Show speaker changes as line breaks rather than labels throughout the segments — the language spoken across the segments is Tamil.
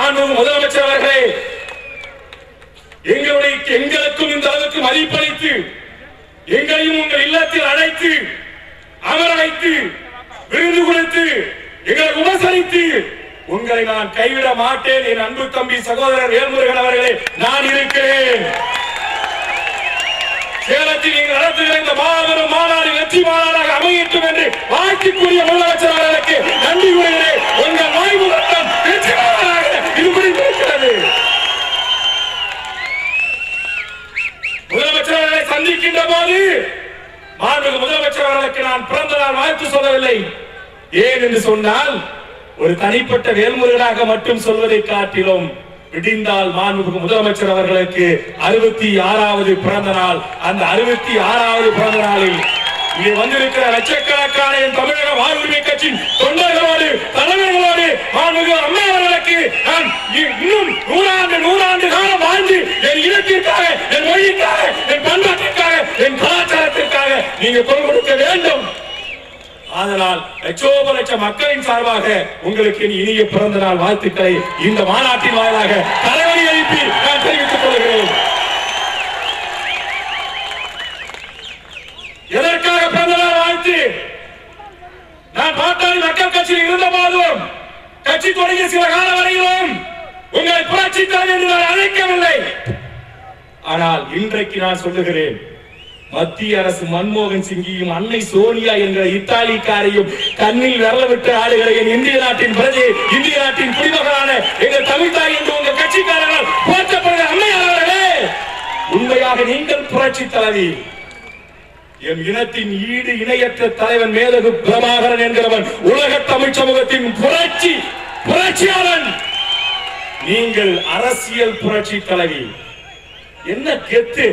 மாண்புமிகு முதலமைச்சர் அவர்களே எங்களுடைய எங்களுக்கும் இந்த அளவுக்கு மதிப்பளித்து எங்களையும் உங்கள் இல்லத்தில் அழைத்து அமர வைத்து விருது கொடுத்து எங்களை உபசரித்து உங்களை நான் கைவிட மாட்டேன் என் அன்பு தம்பி சகோதரர் வேல்முருகன் அவர்களே நான் இருக்கிறேன். சேலத்தில் நீங்கள் நடத்துகிற இந்த மாபெரும் மாநாடு வெற்றி மாநாடாக அமையட்டும் என்று வாழ்த்துக்குரிய முதலமைச்சர் அவர்களுக்கு நன்றி கூறுகிறேன். என்று சொன்னால் ஒரு தனிப்பட்ட வேல்முருகனாக மட்டும் சொல்வதை காட்டிலும் விடிந்தால் மாண்புமிகு முதலமைச்சர் அவர்களுக்கு அறுபத்தி ஆறாவது பிறந்த நாள். அந்த அறுபத்தி ஆறாவது பிறந்த நாளில் இங்கே வந்திருக்கிற லட்சக்கணக்கான என் தமிழக வாழ்வுரிமை கட்சியின் தொண்டர்களோடு தலைவர்களோடு மாண்புமிகு அம்மா அவர்களுக்கு நான் இன்னும் நூறாண்டு நூறாண்டு காலம் வாழ்ந்து என் இனத்திற்காக என் மொழிக்காக என் பண்பாட்டிற்காக என் கலாச்சாரத்திற்காக நீங்க குரல் கொடுக்க அதனால் லட்சோப லட்ச மக்களின் சார்பாக உங்களுக்கு இனிய பிறந்த நாள் வாழ்த்துக்களை இந்த மாநாட்டின் வாயிலாக தலைவலி எழுப்பி நான் தெரிவித்துக் கொள்கிறேன். எதற்காக பிறந்த நாள் வாழ்த்து? நான் பாட்டாளி மக்கள் கட்சியில் இருந்த போதும் கட்சி தொடங்கிய சில கால வரையிலும் உங்களை புரட்சி தலைவர் என்று நான் அழைக்கவில்லை. ஆனால் இன்றைக்கு நான் சொல்லுகிறேன் மத்திய அரசு மன்மோகன் சிங்கியும் அன்னை சோனியா என்ற இத்தாலிக்காரையும் கண்ணில் வரல விட்டு ஆளுகிற என் இந்திய நாட்டின் பிரஜை இந்திய நாட்டின் குடிமகளான எங்கள் தமிழ் தாய் என்று உங்க கட்சிக்காரர்கள் போற்றப்படுகிற அம்மையாளர்களே உண்மையாக நீங்கள் புரட்சி தலைவி. என் இனத்தின் ஈடு இணையற்ற தலைவன் மேலகு பிரபாகரன் என்கிறவன் உலக தமிழ் சமூகத்தின் புரட்சி புரட்சியாளன்! நீங்கள் அரசியல் புரட்சி தலைவி. என்ன கெத்து?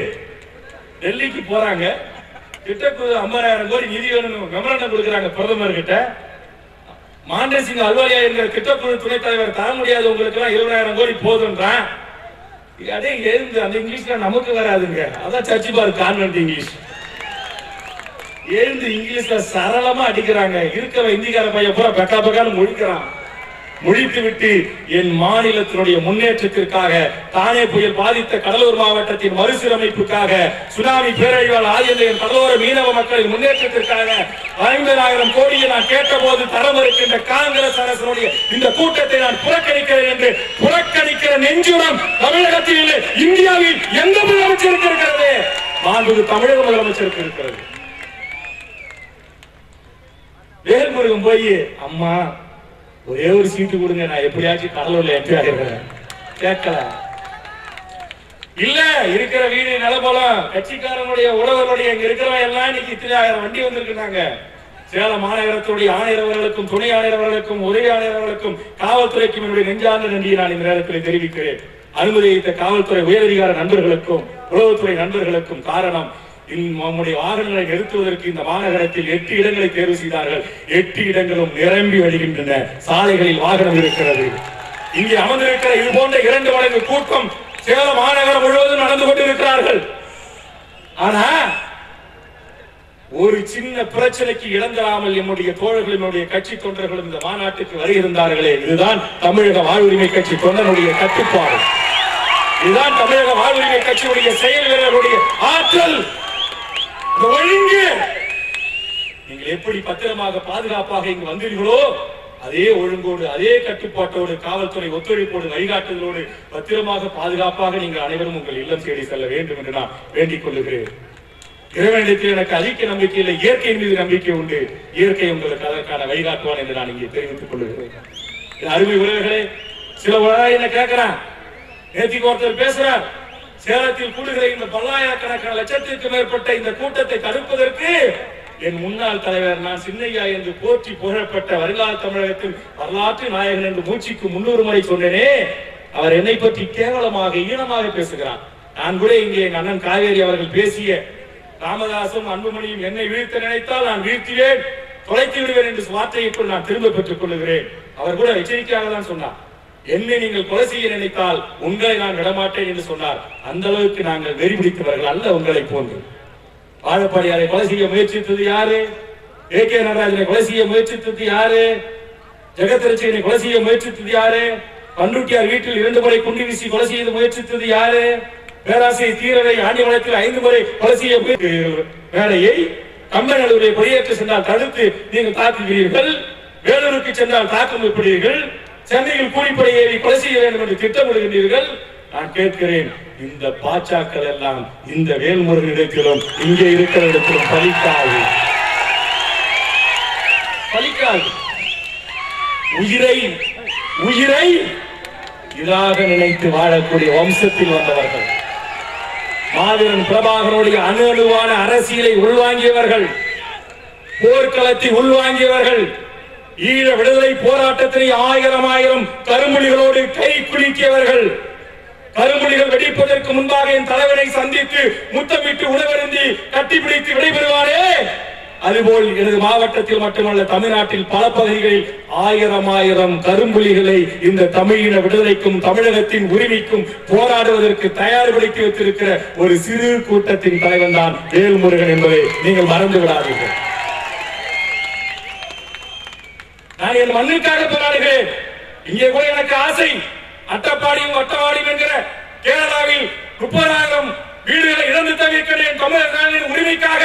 டெல்லிக்கு போறாங்க. கிட்டக்கு ஐம்பதாயிரம் கோடி நிதி வேணும் மெமரண்டம் கொடுக்குறாங்க பிரதமர் கிட்ட மாண்டே சிங் அல்வாலியா இருக்கிற திட்டக்குழு துணைத் தலைவர் தர முடியாது உங்களுக்கு எல்லாம் இருபதாயிரம் கோடி போதுன்றான். அதே எழுந்து அந்த இங்கிலீஷ்ல நமக்கு வராதுங்க. அதான் சர்ச்சி பார் கான்வென்ட் இங்கிலீஷ். எழுந்து இங்கிலீஷ்ல சரளமா அடிக்கிறாங்க. இருக்கிற இந்திக்கார பையன் பூரா பெக்கா பெக்கான்னு முழிக்கிறான். முடித்துவிட்டு என் மாநிலத்தினுடைய முன்னேற்றத்திற்காக தானே புயல் பாதித்த கடலூர் மாவட்டத்தின் மறுசீரமைப்புக்காக சுனாமி பேரழிவால் ஆதியந்த என் கடலோர மீனவ மக்களின் முன்னேற்றத்திற்காக ஐம்பதாயிரம் கோடியை நான் கேட்டபோது போது மறுக்கின்ற காங்கிரஸ் அரசனுடைய இந்த கூட்டத்தை நான் புறக்கணிக்கிறேன் என்று புறக்கணிக்கிற நெஞ்சுடன் தமிழகத்தில் இல்லை இந்தியாவில் எந்த முதலமைச்சருக்கு இருக்கிறது? மாண்புக்கு தமிழக முதலமைச்சருக்கு இருக்கிறது. வேல்முருகன் போய் அம்மா ஒரே ஒரு சீட்டு கொடுங்க நான் எப்படியாச்சும் கடலூர்ல எம்பி ஆகிறேன் கேட்கல. இல்ல இருக்கிற வீடு நிலபலம் கட்சிக்காரனுடைய உறவுகளுடைய இங்க இருக்கிறவங்க எல்லாம் இன்னைக்கு இத்தனை ஆயிரம் வண்டி வந்திருக்கிறாங்க சேலம் மாநகரத்துடைய ஆணையரவர்களுக்கும் துணை ஆணையரவர்களுக்கும் உதவி ஆணையரவர்களுக்கும் காவல்துறைக்கும் என்னுடைய நெஞ்சார்ந்த நன்றியை நான் இந்த நேரத்தில் தெரிவிக்கிறேன். அனுமதி அளித்த காவல்துறை உயரதிகார நண்பர்களுக்கும் உளவுத்துறை நண்பர்களுக்கும் காரணம் நம்முடைய வாகனங்களை நிறுத்துவதற்கு இந்த மாநகரத்தில் எட்டு இடங்களை தேர்வு செய்தார்கள். எட்டு இடங்களும் நிரம்பி வருகின்றன சாலைகளில் வாகனம் இருக்கிறது. இங்கே அமர்ந்திருக்கிற இது போன்ற இரண்டு மடங்கு கூட்டம் சேலம் மாநகரம் முழுவதும் நடந்து கொண்டிருக்கிறார்கள். ஆனா ஒரு சின்ன பிரச்சனைக்கு இழந்தராமல் என்னுடைய தோழர்களும் என்னுடைய கட்சி தொண்டர்களும் இந்த மாநாட்டுக்கு வருகிறார்களே இதுதான் தமிழக வாழ்வுரிமை கட்சி தொண்டனுடைய கட்டுப்பாடு. இதுதான் தமிழக வாழ்வுரிமை கட்சியுடைய செயல் வீரர்களுடைய ஆற்றல். ஒழுங்கு நீங்கள் எப்படி பத்திரமாக பாதுகாப்பாக இங்கு வந்தீர்களோ அதே ஒழுங்கோடு அதே கட்டுப்பாட்டோடு காவல்துறை ஒத்துழைப்போடு வழிகாட்டுதலோடு பத்திரமாக பாதுகாப்பாக நீங்கள் அனைவரும் உங்கள் இல்லம் தேடி செல்ல வேண்டும் என்று நான் வேண்டிக் கொள்ளுகிறேன். இறைவனிடத்தில் எனக்கு அதிக நம்பிக்கை இல்லை இயற்கை மீது நம்பிக்கை உண்டு. இயற்கை உங்களுக்கு அதற்கான வழிகாட்டுவான் என்று நான் இங்கே தெரிவித்துக் கொள்ளுகிறேன். அருமை உறவுகளே சில உலக என்ன கேட்கிறான்? நேற்றுக்கு ஒருத்தர் பேசுறார் சேலத்தில் கூடுகிற இந்த பல்லாயிரக்கணக்கான லட்சத்திற்கு மேற்பட்ட இந்த கூட்டத்தை தடுப்பதற்கு என் முன்னாள் தலைவர் நான் சின்னையா என்று போற்றி புகழப்பட்ட வருங்கால தமிழகத்தின் வரலாற்று நாயகன் என்று மூச்சுக்கு முன்னூறு முறை சொன்னேனே அவர் என்னை பற்றி கேவலமாக ஈனமாக பேசுகிறார். நான் கூட இங்கே எங்க அண்ணன் காவேரி அவர்கள் பேசிய ராமதாசும் அன்புமணியும் என்னை வீழ்த்த நினைத்தால் நான் வீழ்த்துவேன் தொலைத்து விடுவேன் என்று வார்த்தையை நான் திரும்ப பெற்றுக் கொள்ளுகிறேன். அவர் கூட எச்சரிக்கையாக தான் சொன்னார். என்னை நீங்கள் கொலை செய்ய நினைத்தால் உங்களை நான் விடமாட்டேன் என்று சொன்னார். அந்த அளவுக்கு நாங்கள் வெறி பிடித்தவர்கள் அல்ல உங்களை போன்று. வாழப்பாடியாரை கொலை செய்ய முயற்சித்தது யாரு? ஏ கே நடராஜனை கொலை செய்ய முயற்சித்தது யாரு? ஜெகத் கொலை செய்ய முயற்சித்தது யாரு? பண்ருட்டியார் வீட்டில் இரண்டு முறை குண்டு வீசி கொலை செய்து முயற்சித்தது யாரு? பேராசிரியர் தீரரை ஆண்டிமலத்தில் ஐந்து முறை கொலை செய்ய வேலையை கம்பனூரை கொடியேற்ற சென்றால் தடுத்து நீங்கள் தாக்குகிறீர்கள். வேலூருக்கு சென்றால் தாக்கம் வைப்பீர்கள் சென்னையில் கூலிப்படை ஏறி கொலை செய்ய வேண்டும் என்று திட்டமிடுகின்றீர்கள் நான் கேட்கிறேன் இந்த பாச்சாக்கள் எல்லாம் இந்த வேல்முருகன் இடத்திலும் இங்கே இருக்கிற இடத்திலும் பலிக்காது. பலிக்காது. உயிரை உயிரை இதாக நினைத்து வாழக்கூடிய வம்சத்தில் வந்தவர்கள். மாவீரன் பிரபாகரனுடைய அணு அணுவான அரசியலை உள்வாங்கியவர்கள். போர்க்களத்தை உள்வாங்கியவர்கள். ஈழ விடுதலை போராட்டத்தினை ஆயிரம் ஆயிரம் கருமொழிகளோடு கை குலுக்கியவர்கள். கருமொழிகள் வெடிப்பதற்கு முன்பாக என் தலைவரை சந்தித்து முத்தமிட்டு உணவருந்தி கட்டிப்பிடித்து விடைபெறுவாரே அதுபோல் எனது மாவட்டத்தில் மட்டுமல்ல தமிழ்நாட்டில் பல பகுதிகளில் ஆயிரம் ஆயிரம் கரும்புலிகளை இந்த தமிழின விடுதலைக்கும் தமிழகத்தின் உரிமைக்கும் போராடுவதற்கு தயார்படுத்தி வைத்திருக்கிற ஒரு சிறு கூட்டத்தின் தலைவன் தான் வேல்முருகன் என்பதை நீங்கள் மறந்து விடாதீர்கள் நான் என் மண்ணுக்காக போராடுகிறேன் இங்கே கூட எனக்கு ஆசை. அட்டப்பாடியும் வட்டவாடியும் என்கிற கேரளாவில் முப்பதாயிரம் வீடுகளை இழந்து தவிர்க்கிற தமிழக தமிழர்களின் உரிமைக்காக.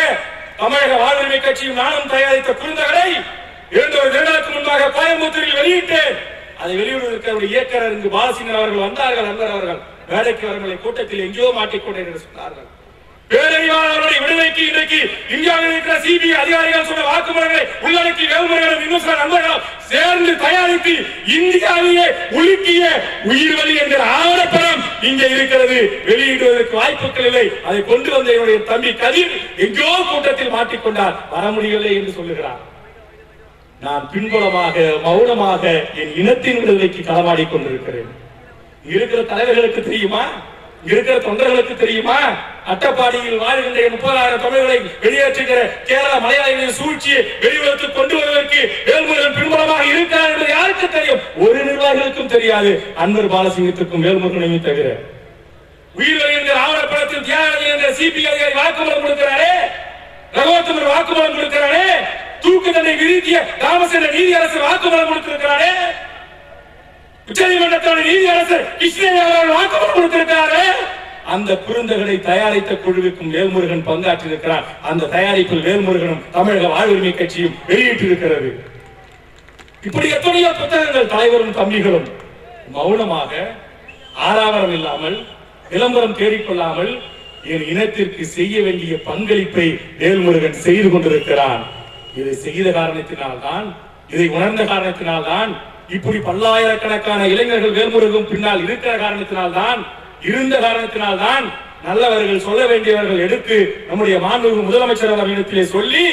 தமிழக வாழ்வுரிமை கட்சியும் நானும் தயாரித்த குறுந்தகரை இரண்டு ஒரு தினங்களுக்கு முன்பாக கோயம்புத்தூரில் வெளியிட்டேன். அதை வெளியிடுவதற்கு இயக்கர் இங்கு பாலசிங்கர் அவர்கள் வந்தார்கள் அன்பர் அவர்கள். வேலைக்கு அவர்களை கூட்டத்தில் எங்கேயோ மாட்டிக்கொண்டேன் என்று சொன்னார்கள். பேரறிவாளர்களுடைய விடுதலைக்கு இன்றைக்கு இந்தியாவில் இருக்கிற சிபிஐ அதிகாரிகள் சொன்ன வாக்குமூலங்களை உள்ளடக்கி வேவுமுறைகளும் இன்னும் சில நண்பர்களும் சேர்ந்து தயாரித்து இந்தியாவிலேயே உலுக்கிய உயிர் வலி என்கிற ஆவணப்படம் இங்கே இருக்கிறது. வெளியிடுவதற்கு வாய்ப்புகள் இல்லை. அதை கொண்டு வந்த என்னுடைய தம்பி கதிர் எங்கோ கூட்டத்தில் மாட்டிக்கொண்டார். வர முடியவில்லை என்று சொல்லுகிறார். நான் பின்புலமாக மௌனமாக என் இனத்தின் விடுதலைக்கு களமாடிக் கொண்டிருக்கிறேன் இருக்கிற தலைவர்களுக்கு தெரியுமா? இருக்கிற தொண்டர்களுக்கு தெரியுமா? அட்டப்பாடியில் வாழ்கின்ற முப்பதாயிரம் தமிழர்களை வெளியேற்றுகிற கேரள மலையாளிகளின் சூழ்ச்சியை வெளியுறவுக்கு கொண்டு வருவதற்கு வேல்முருகன் பின்புலமாக இருக்கிறார் என்பது யாருக்கு தெரியும்? ஒரு நிர்வாகிகளுக்கும் தெரியாது. அன்பர் பாலசிங்கத்திற்கும் வேல்முருகனையும் தவிர. உயிர்வலி ஆவண ஆவணப்படத்தில் தியாகராஜன் என்ற சிபிஐ அதிகாரி வாக்குமூலம் கொடுக்கிறாரே? ரகோத்தமர் வாக்குமூலம் கொடுக்கிறாரே? தூக்கு தண்டனை விதித்திய ராமசேன நீதி அரசு வாக்குமூலம் கொடுத்திருக்கிறாரே? உச்சநீதிமன்றத்தோட நீதி அரசு கிருஷ்ணன் வாக்குமூலம் கொடுத்திருக்கிறாரே. அந்த குறுந்தகளை தயாரித்த குழுவுக்கும் வேல்முருகன் பங்காற்றியிருக்கிறார். அந்த தயாரிப்பில் வேல்முருகனும் தமிழக வாழ்வுரிமை கட்சியும் வெளியிட்டிருக்கிறது இப்படி எத்தனையோ புத்தகங்கள் தலைவரும் தம்பிகளும் மௌனமாக ஆதாரம் இல்லாமல் விளம்பரம் தேடிக்கொள்ளாமல் என் இனத்திற்கு செய்ய வேண்டிய பங்களிப்பை வேல்முருகன் செய்து கொண்டிருக்கிறான். இதை செய்த காரணத்தினால்தான் இதை உணர்ந்த காரணத்தினால்தான் இப்படி பல்லாயிரக்கணக்கான இளைஞர்கள் வேர்முருகும் பின்னால் இருக்கிற காரணத்தினால்தான் இருந்த காரணத்தினால்தான் நல்லவர்கள் சொல்ல வேண்டியவர்கள் எடுத்து நம்முடைய மாண்புமிகு முதலமைச்சர் அவர்களிடத்திலே சொல்லி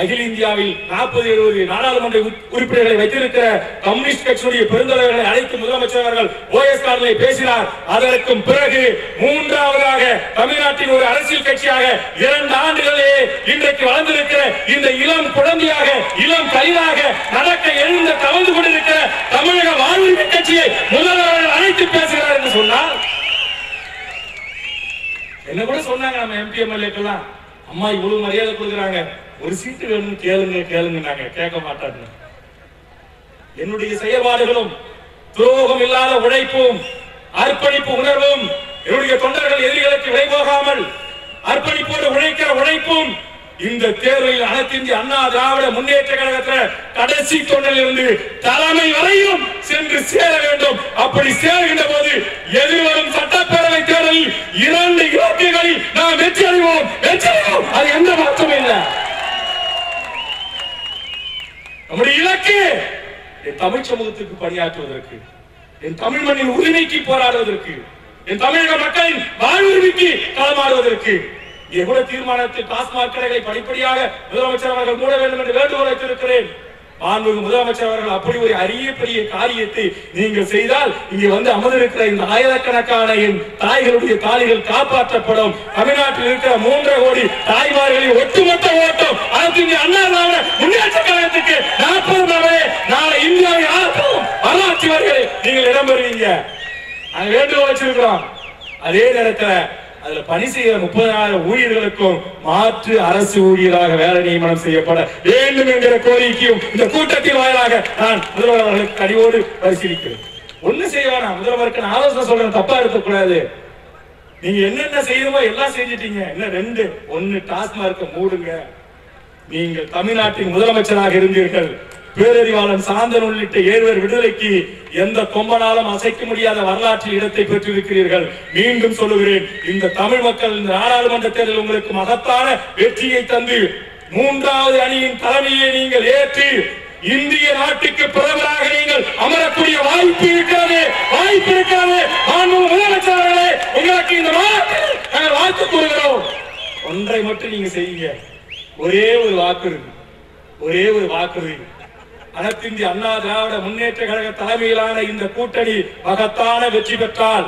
அகில இந்தியாவில் நாற்பது எழுபது நாடாளுமன்ற உறுப்பினர்களை வைத்திருக்கிற கம்யூனிஸ்ட் கட்சியுடைய பெருந்தலைவர்களை அழைத்து முதலமைச்சர் அவர்கள் எஸ் கார்டில் பேசினார். அதற்கும் பிறகு மூன்றாவதாக தமிழ்நாட்டின் ஒரு அரசியல் கட்சியாக இரண்டு ஆண்டுகளே இன்றைக்கு வளர்ந்திருக்கிற இந்த இளம் குழந்தையாக இளம் கலிதாக நடக்க எழுந்த தவழ்ந்து கொண்டிருக்கிற தமிழக வாழ்வுரிமை கட்சியை முதல்வர்கள் அழைத்து பேசுகிறார் என்று சொன்னால் என்ன கூட சொன்னாங்க நம்ம எம்பி எம்எல்ஏக்கெல்லாம் அம்மா இவ்வளவு மரியாதை கொடுக்குறாங்க. ஒரு சீட்டு வேணும்னு கேளுங்க கேளுங்க நாங்க. கேட்க மாட்டாங்க. என்னுடைய செயல்பாடுகளும் துரோகம் இல்லாத உழைப்பும் அர்ப்பணிப்பு உணர்வும் என்னுடைய தொண்டர்கள் எதிரிகளுக்கு விலை போகாமல் அர்ப்பணிப்போடு உழைக்கிற உழைப்பும் இந்த தேர்தலில் அனைத்து இந்திய அண்ணா திராவிட முன்னேற்ற கழகத்தில் கடைசி தொண்டில் இருந்து தலைமை வரையும் சென்று சேர வேண்டும். அப்படி சேருகின்ற போது எதிர்வரும் சட்டப்பேரவை தேர்தலில் இரண்டு இலக்குகளில் நாம் வெற்றி அறிவோம் வெற்றி அடைவோம் அது எந்த மாற்றமும் இல்லை நம்முடைய இலக்கு என் தமிழ் சமூகத்திற்கு பணியாற்றுவதற்கு என் தமிழ் மண்ணின் உரிமைக்கு போராடுவதற்கு என் தமிழக மக்களின் வாழ்வுரிமைக்கு களமாடுவதற்கு எவ்வளவு தீர்மானத்தில் டாஸ்மாக் கடைகளை படிப்படியாக முதலமைச்சர் அவர்கள் மூட வேண்டும் என்று வேண்டுகோள் வைத்திருக்கிறேன். மாண்புமிகு முதலமைச்சர் அவர்கள் அப்படி ஒரு அரிய பெரிய காரியத்தை நீங்கள் செய்தால் இங்கே வந்து அமர்ந்திருக்கிற இந்த ஆயிரக்கணக்கான என் தாய்களுடைய தாலிகள் காப்பாற்றப்படும். தமிழ்நாட்டில் இருக்கிற மூன்றரை கோடி தாய்மார்களின் ஒட்டுமொத்த ஓட்டம் அனைத்து அண்ணா திராவிட முன்னேற்ற கழகத்துக்கு நாற்பது நாளே நாளை இந்தியாவை ஆக்கும் வரலாற்று வரிகளை நீங்கள் இடம்பெறுவீங்க. அதை வேண்டுகோள் வச்சிருக்கிறோம். அதே நேரத்தில் அதுல பணி செய்கிற முப்பதாயிரம் ஊழியர்களுக்கும் மாற்று அரசு ஊழியராக வேலை நியமனம் செய்யப்பட வேண்டும் என்கிற கோரிக்கையும் இந்த கூட்டத்தின் வாயிலாக நான் முதல்வர் அவர்களுக்கு கனிவோடு பரிசீலிக்கிறேன். ஒண்ணு செய்ய வேணாம். முதல்வருக்கு நான் ஆலோசனை சொல்றேன். தப்பா இருக்கக்கூடாது நீங்க என்னென்ன செய்யணுமோ எல்லாம் செஞ்சிட்டீங்க. என்ன ரெண்டு? ஒண்ணு டாஸ்மார்க்க மூடுங்க. நீங்கள் தமிழ்நாட்டின் முதலமைச்சராக இருந்தீர்கள். பேரறிவாளன் சாந்தன் உள்ளிட்ட ஏழுவர் விடுதலைக்கு எந்த கொம்பனாலும் அசைக்க முடியாத வரலாற்றில் இடத்தை பெற்றிருக்கிறீர்கள். மீண்டும் சொல்லுகிறேன் இந்த தமிழ் மக்கள் இந்த நாடாளுமன்ற தேர்தல் உங்களுக்கு மகத்தான வெற்றியை தந்து மூன்றாவது அணியின் தலைமையை நீங்கள் ஏற்று இந்திய நாட்டுக்கு பிரதமராக நீங்கள் அமரக்கூடிய வாய்ப்பு இருக்கிறது. வாய்ப்பு இருக்கிறது. மாண்பு முதலமைச்சர்களே உங்களுக்கு இந்த நாங்கள் வாழ்த்து கூறுகிறோம். ஒன்றை மட்டும் நீங்க செய்யுங்க. ஒரே ஒரு வாக்குறுதி ஒரே ஒரு வாக்குறுதி அனைத்திந்திய அண்ணா திராவிட முன்னேற்ற கழக தலைமையிலான இந்த கூட்டணி மகத்தான வெற்றி பெற்றால்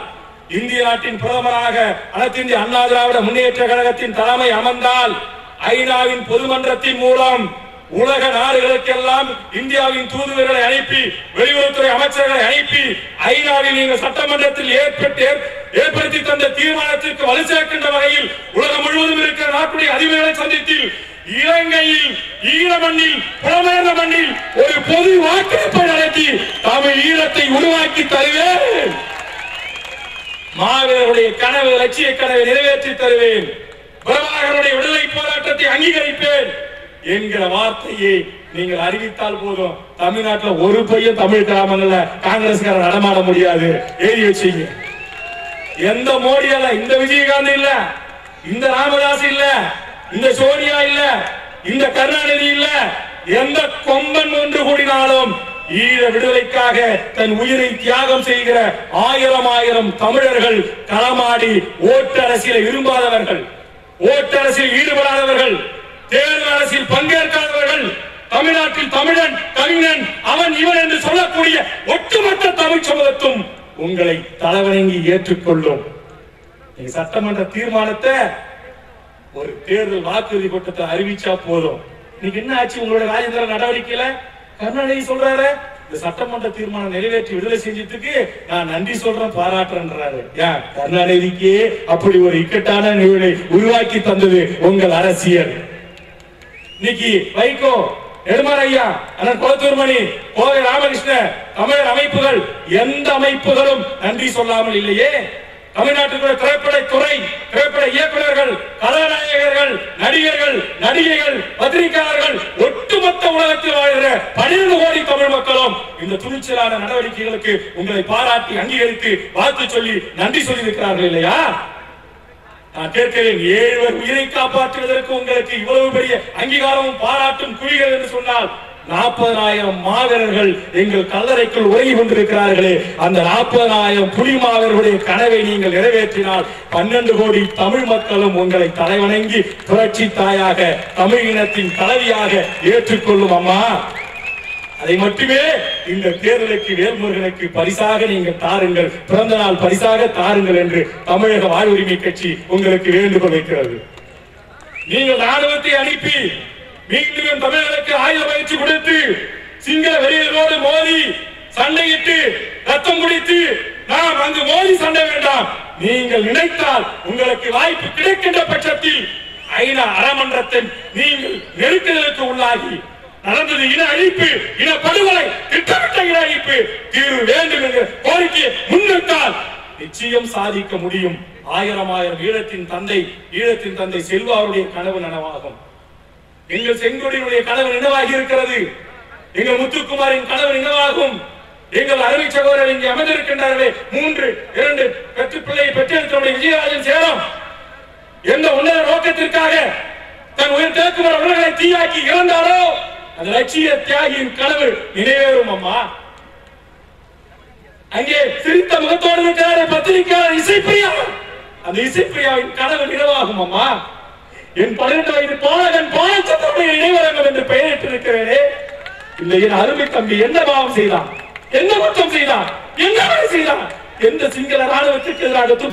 இந்திய நாட்டின் பிரதமராக அனைத்திந்திய அண்ணா திராவிட முன்னேற்ற கழகத்தின் தலைமை அமர்ந்தால் ஐநாவின் பொதுமன்றத்தின் மூலம் உலக நாடுகளுக்கெல்லாம் இந்தியாவின் தூதுவர்களை அனுப்பி வெளியுறவுத்துறை அமைச்சர்களை அனுப்பி ஐநாவில் நீங்கள் சட்டமன்றத்தில் ஏற்பட்டு ஏற்படுத்தி தந்த தீர்மானத்திற்கு வலு சேர்க்கின்ற வகையில் உலகம் முழுவதும் இருக்கிற நாட்டுடைய அதிபர்களை சந்தித்து இலங்கையில் ஈழ மண்ணில் புலமேர்ந்த மண்ணில் ஒரு பொது வாக்கெடுப்பை நடத்தி தமிழ் ஈழத்தை உருவாக்கி தருவேன். மாவீரருடைய கனவு லட்சிய கனவை நிறைவேற்றி தருவேன். பிரபாகருடைய விடுதலை போராட்டத்தை அங்கீகரிப்பேன் என்கிற வார்த்தையை நீங்கள் அறிவித்தால் போதும். தமிழ்நாட்டில் ஒரு பையன் தமிழ் கிராமங்கள்ல காங்கிரஸ்காரர் நடமாட முடியாது. எழுதி வச்சீங்க. எந்த மோடி அல்ல இந்த விஜயகாந்த் இல்ல. இந்த ராமதாஸ் இல்ல. இந்த சோனியா இல்ல இந்த கருணாநிதி இல்ல எந்த கொம்பன் ஒன்று கூடினாலும் ஈழ விடுதலைக்காக தன் உயிரை தியாகம் செய்கிற ஆயிரம் ஆயிரம் தமிழர்கள் களமாடி ஓட்டு அரசியலை விரும்பாதவர்கள் ஓட்டு அரசியல் ஈடுபடாதவர்கள் தேர்தல் அரசியல் பங்கேற்காதவர்கள் தமிழ்நாட்டில் தமிழன் கவிஞன் அவன் இவன் என்று சொல்லக்கூடிய ஒட்டுமொத்த தமிழ் சமூகத்தும் உங்களை தலைவணங்கி ஏற்றுக்கொள்ளும். சட்டமன்ற தீர்மானத்தை ஒரு தேர்தல் வாக்குறுதி கூட்டத்தை அறிவிச்சா போதும். இன்னைக்கு என்ன ஆச்சு? உங்களோட ராஜேந்திர நடவடிக்கையில கருணாநிதி சொல்றாரு இந்த சட்டமன்ற தீர்மானம் நிறைவேற்றி விடுதலை செஞ்சதுக்கு நான் நன்றி சொல்றேன் பாராட்டுறேன்றாரு. ஏன்? கருணாநிதிக்கு அப்படி ஒரு இக்கட்டான நிகழ்வை உருவாக்கி தந்தது உங்கள் அரசியல். இன்னைக்கு வைகோ நெடுமாற ஐயா அண்ணன் கோத்தூர்மணி கோவை ராமகிருஷ்ணன் தமிழர் அமைப்புகள் எந்த அமைப்புகளும் நன்றி சொல்லாமல் இல்லையே. தமிழ்நாட்டில் திரைப்பட துறை திரைப்பட இயக்குநர்கள் கதாநாயகர்கள் நடிகர்கள் நடிகைகள் பத்திரிகையாளர்கள் ஒட்டுமொத்த உலகத்தில் வாழ்கிற பன்னிரண்டு கோடி தமிழ் மக்களும் இந்த துணிச்சலான நடவடிக்கைகளுக்கு உங்களை பாராட்டி அங்கீகரித்து வாழ்த்து சொல்லி நன்றி சொல்லி இருக்கிறார்கள் இல்லையா? நான் கேட்கிறேன் ஏழுவர் உயிரை காப்பாற்றுவதற்கு உங்களுக்கு இவ்வளவு பெரிய அங்கீகாரமும் பாராட்டும் குவிகள் என்று சொன்னால் நாற்பதாயிரம் மாவீரர்கள் எங்கள் கல்லறைக்குள் உறங்கி கொண்டிருக்கிறார்களே அந்த நாற்பதாயிரம் புலி மாவீரர்களுடைய கனவை நீங்கள் நிறைவேற்றினால் பன்னெண்டு கோடி தமிழ் மக்களும் உங்களை தலைவணங்கி புரட்சி தாயாக தமிழ் இனத்தின் தலைவியாக ஏற்றுக்கொள்ளும் அம்மா. அதை மட்டுமே இந்த தேர்தலுக்கு வேல்முருகனுக்கு பரிசாக நீங்கள் தாருங்கள் பிறந்த நாள் பரிசாக தாருங்கள் என்று தமிழக வாழ்வுரிமை கட்சி உங்களுக்கு வேண்டுகோள் வைக்கிறது. நீங்கள் ராணுவத்தை அனுப்பி மீண்டும் தமிழர்களுக்கு ஆயுத பயிற்சி கொடுத்து சிங்கள வெறியர்களோடு மோதி சண்டையிட்டு ரத்தம் குடித்து நாம் அங்கு மோதி சண்டை வேண்டாம். நீங்கள் நினைத்தால் உங்களுக்கு வாய்ப்பு கிடைக்கின்ற பட்சத்தில் ஐநா அறமன்றத்தின் நீங்கள் நெருக்குதலுக்கு உள்ளாகி நடந்தது இன அழிப்பு இன படுகொலை திட்டமிட்ட இன அழிப்பு தீர்வு வேண்டும் என்ற கோரிக்கையை முன்னிட்டால் நிச்சயம் சாதிக்க முடியும். ஆயிரம் ஆயிரம் ஈழத்தின் தந்தை ஈழத்தின் தந்தை செல்வாருடைய கனவு நனவாகும். எங்கள் செங்கோடியினுடைய கனவு என்னவாகி இருக்கிறது? எங்கள் முத்துக்குமாரின் கனவு என்னவாகும்? எங்கள் அருமை சகோதரர் இங்கே அமர்ந்திருக்கின்றார்களே மூன்று இரண்டு பெற்று பிள்ளையை பெற்றெடுத்தவருடைய விஜயராஜன் சேரம் எந்த உன்னத நோக்கத்திற்காக தன் உயிர் தேக்குமர உடல்களை தீயாக்கி இறந்தாரோ அந்த லட்சிய தியாகியின் கனவு நிறைவேறும் அம்மா. அங்கே சிரித்த முகத்தோடு இருக்கிறாரே பத்திரிகையாளர் இசைப்பிரியா. அந்த இசைப்பிரியாவின் கனவு நினைவாகும் அம்மா. என் பன்னிரண்டு வயது பாலகன் பாலச்சந்திரனுடைய நினைவரங்கம் என்று பெயரிட்டு இருக்கிறேனே இந்த என் அருமை தம்பி என்ன பாவம் செய்தான்? என்ன குற்றம் செய்தான்? என்ன செய்தான்? எந்த சிங்கள ராணுவத்திற்கு எதிராக